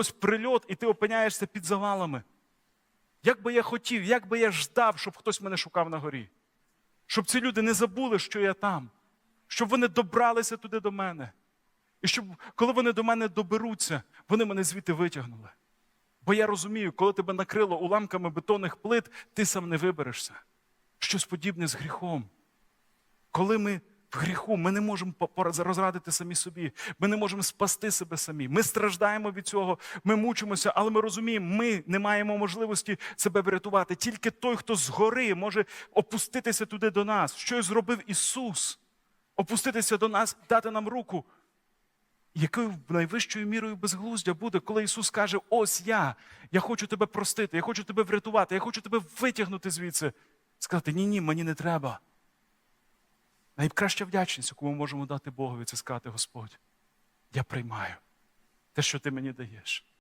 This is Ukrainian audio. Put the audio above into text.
ось прильот, і ти опиняєшся під завалами. Як би я хотів, як би я ждав, щоб хтось мене шукав на горі. Щоб ці люди не забули, що я там, щоб вони добралися туди до мене. І щоб, коли вони до мене доберуться, вони мене звідти витягнули. Бо я розумію, коли тебе накрило уламками бетонних плит, ти сам не виберешся. Щось подібне з гріхом. Коли ми в гріху, ми не можемо розрадити самі собі, ми не можемо спасти себе самі. Ми страждаємо від цього, ми мучимося, але ми розуміємо, ми не маємо можливості себе врятувати. Тільки той, хто згори, може опуститися туди до нас. Що й зробив Ісус? Опуститися до нас, дати нам руку. Якою найвищою мірою безглуздя буде, коли Ісус каже: Ось я, я хочу тебе простити, я хочу тебе врятувати, я хочу тебе витягнути звідси. Сказати, ні, ні, мені не треба. Найкраща вдячність, яку ми можемо дати Богові, це сказати, Господь, я приймаю те, що ти мені даєш.